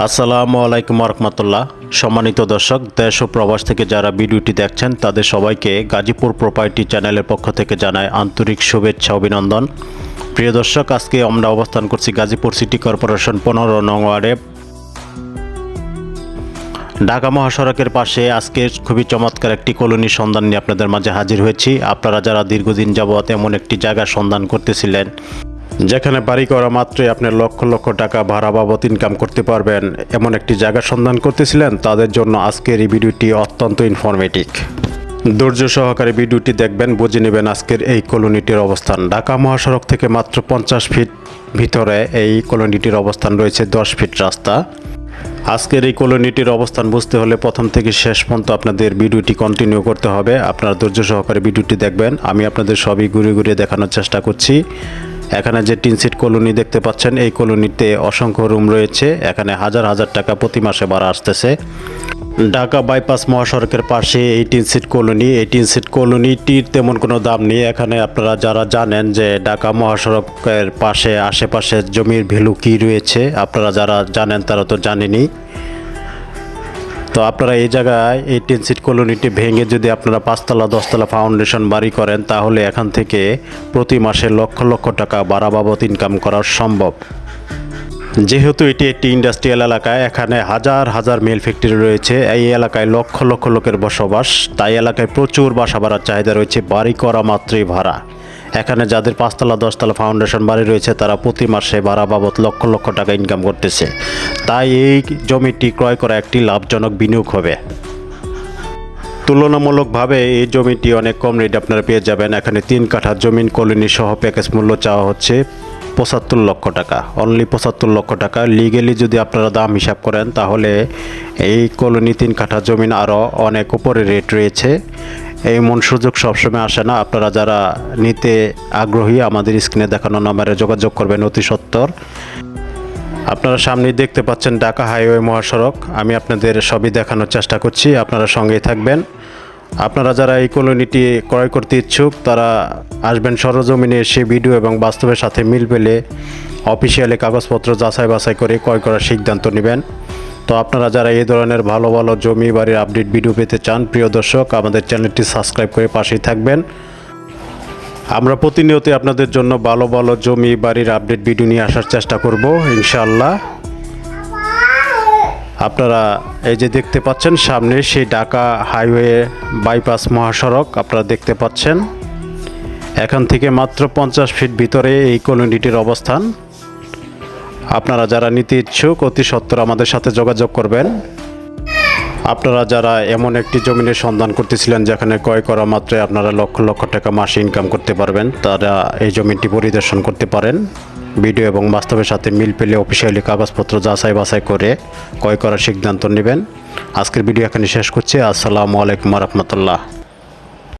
আসসালামু আলাইকুম রহমতুল্লাহ সম্মানিত দর্শক, দেশ ও প্রবাস থেকে যারা ভিডিওটি দেখছেন, তাদের সবাইকে গাজীপুর প্রপার্টি চ্যানেলের পক্ষ থেকে জানায় আন্তরিক শুভেচ্ছা, অভিনন্দন। প্রিয় দর্শক, আজকে আমরা অবস্থান করছি গাজীপুর সিটি কর্পোরেশন পনেরো নং ওয়ার্ডে। ঢাকা মহাসড়কের পাশে আজকে খুবই চমৎকার একটি কলোনির সন্ধান নিয়ে আপনাদের মাঝে হাজির হয়েছি। আপনারা যারা দীর্ঘদিন যাবৎ এমন একটি জায়গার সন্ধান করতেছিলেন যেখানে বাড়ি করা মাত্রই আপনি লক্ষ লক্ষ টাকা ভাড়া বাবদ ইনকাম করতে পারবেন। এমন একটি জায়গার সন্ধান করতেছিলেন, তাদের জন্য আজকের এই ভিডিওটি অত্যন্ত ইনফরমেটিভ ধৈর্য সহকারে ভিডিওটি দেখবেন, বুঝে নেবেন আজকের এই কলোনিটির অবস্থান। ঢাকা মহাসড়ক থেকে মাত্র পঞ্চাশ ফিট ভিতরে এই কলোনিটির অবস্থান রয়েছে, দশ ফিট রাস্তা। আজকের এই কলোনিটির অবস্থান বুঝতে হলে প্রথম থেকে শেষ পর্যন্ত আপনাদের ভিডিওটি কন্টিনিউ করতে হবে। আপনারা ধৈর্য সহকারে ভিডিওটি দেখবেন। আমি আপনাদের সবই ঘুরে ঘুরে দেখানোর চেষ্টা করছি। এখানে যে টিনসিট কলোনি দেখতে পাচ্ছেন, এই কলোনিতে অসংখ্য রুম রয়েছে। এখানে হাজার হাজার টাকা প্রতি মাসে ভাড়া আসতেছে। ঢাকা বাইপাস মহাসড়কের পাশে এই টিনসিট কলোনি। এই টিনসিট কলোনিটির তেমন কোনো দাম নেই। এখানে আপনারা যারা জানেন যে ঢাকা মহাসড়কের পাশে আশেপাশে জমির ভ্যালু কী রয়েছে, আপনারা যারা জানেন তারা তো জানেনই। তো আপনারা এই জায়গায় এই টেনসিট কলোনিটি ভেঙে যদি আপনারা পাঁচতলা, দশতলা ফাউন্ডেশন বাড়ি করেন, তাহলে এখান থেকে প্রতি মাসে লক্ষ লক্ষ টাকা বাড়া বাবদ ইনকাম করা সম্ভব। যেহেতু এটি একটি ইন্ডাস্ট্রিয়াল এলাকা, এখানে হাজার হাজার মেল ফ্যাক্টরি রয়েছে, এই এলাকায় লক্ষ লক্ষ লোকের বসবাস, তাই এলাকায় প্রচুর বাসা ভাড়ার চাহিদা রয়েছে, বাড়ি করা মাত্রই ভাড়া। এখানে যাদের পাঁচতলা, দশতলা ফাউন্ডেশন বাড়ি রয়েছে, তারা প্রতি মাসে ভাড়া বাবদ লক্ষ লক্ষ টাকা ইনকাম করতেছে। তাই এই জমিটি ক্রয় করা একটি লাভজনক বিনিয়োগ হবে। তুলনামূলকভাবে এই জমিটি অনেক কম রেট আপনারা পেয়ে যাবেন। এখানে তিন কাঠা জমিন, কলোনি সহ প্যাকেজ মূল্য চাওয়া হচ্ছে পঁচাত্তর লক্ষ টাকা। অনলি পঁচাত্তর লক্ষ টাকা। লিগেলি যদি আপনারা দাম হিসাব করেন, তাহলে এই কলোনি তিন কাঠা জমিন আরও অনেক উপরে রেট রয়েছে। এই মন সুযোগ সবসময় আসে না। আপনারা যারা নিতে আগ্রহী, আমাদের স্ক্রিনে দেখানো নম্বরে যোগাযোগ করবেন অতি সত্তর আপনারা সামনে দেখতে পাচ্ছেন ঢাকা হাইওয়ে মহাসড়ক। আমি আপনাদের সবই দেখানোর চেষ্টা করছি। আপনারা সঙ্গেই থাকবেন। আপনারা যারা এই কলোনিটি ক্রয় করতে ইচ্ছুক, তারা আসবেন সরজমিনে এসে ভিডিও এবং বাস্তবের সাথে মিল পেলে অফিসিয়ালি কাগজপত্র যাচাই বাছাই করে ক্রয় করার সিদ্ধান্ত নেবেন। তো আপনারা যারা এই ধরনের ভালো ভালো জমি বাড়ির আপডেট ভিডিও পেতে চান, প্রিয় দর্শক, আমাদের চ্যানেলটি সাবস্ক্রাইব করে পাশেই থাকবেন। আমরা প্রতিনিয়ত আপনাদের জন্য ভালো ভালো জমি বাড়ির আপডেট ভিডিও নিয়ে আসার চেষ্টা করব ইনশাল্লাহ আপনারা এই যে দেখতে পাচ্ছেন, সামনে সেই ঢাকা হাইওয়ে বাইপাস মহাসড়ক, আপনারা দেখতে পাচ্ছেন। এখান থেকে মাত্র পঞ্চাশ ফিট ভিতরে এই কলোনিটির অবস্থান। আপনারা যারা নিতে ইচ্ছুক, অতি সত্তর আমাদের সাথে যোগাযোগ করবেন। আপনারা যারা এমন একটি জমিনের সন্ধান করতেছিলেন, যেখানে ক্রয় করা মাত্রে আপনারা লক্ষ লক্ষ টাকা মাসে ইনকাম করতে পারবেন, তারা এই জমিটি পরিদর্শন করতে পারেন। ভিডিও এবং বাস্তবের সাথে মিল পেলে অফিসিয়ালি কাগজপত্র যাচাই বাছাই করে ক্রয় করার সিদ্ধান্ত নেবেন। আজকের ভিডিও এখানে শেষ করছি। আসসালামু আলাইকুম রহমতুল্লাহ।